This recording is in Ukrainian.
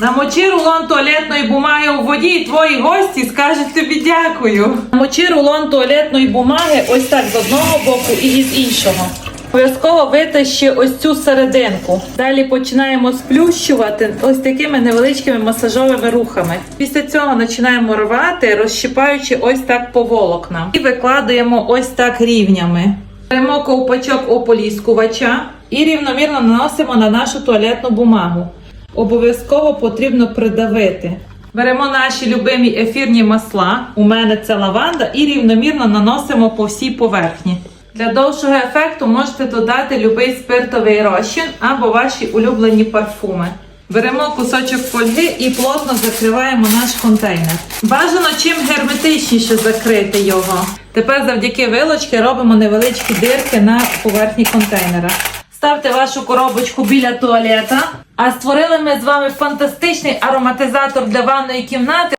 Намочи рулон туалетної бумаги у воді, і твої гості скажуть тобі дякую. Намочи рулон туалетної бумаги ось так з одного боку і з іншого. Обов'язково витащи ось цю серединку. Далі починаємо сплющувати ось такими невеличкими масажовими рухами. Після цього починаємо рвати, розщипаючи ось так по волокнам. І викладаємо ось так рівнями. Беремо ковпачок ополіскувача і рівномірно наносимо на нашу туалетну бумагу. Обов'язково потрібно придавити. Беремо наші любимі ефірні масла. У мене це лаванда, і рівномірно наносимо по всій поверхні. Для довшого ефекту можете додати любий спиртовий розчин або ваші улюблені парфуми. Беремо кусочок фольги і плотно закриваємо наш контейнер. Бажано чим герметичніше закрити його. Тепер завдяки вилочки робимо невеличкі дирки на поверхні контейнера. Ставте вашу коробочку біля туалета. А створили ми з вами фантастичний ароматизатор для ванної кімнати.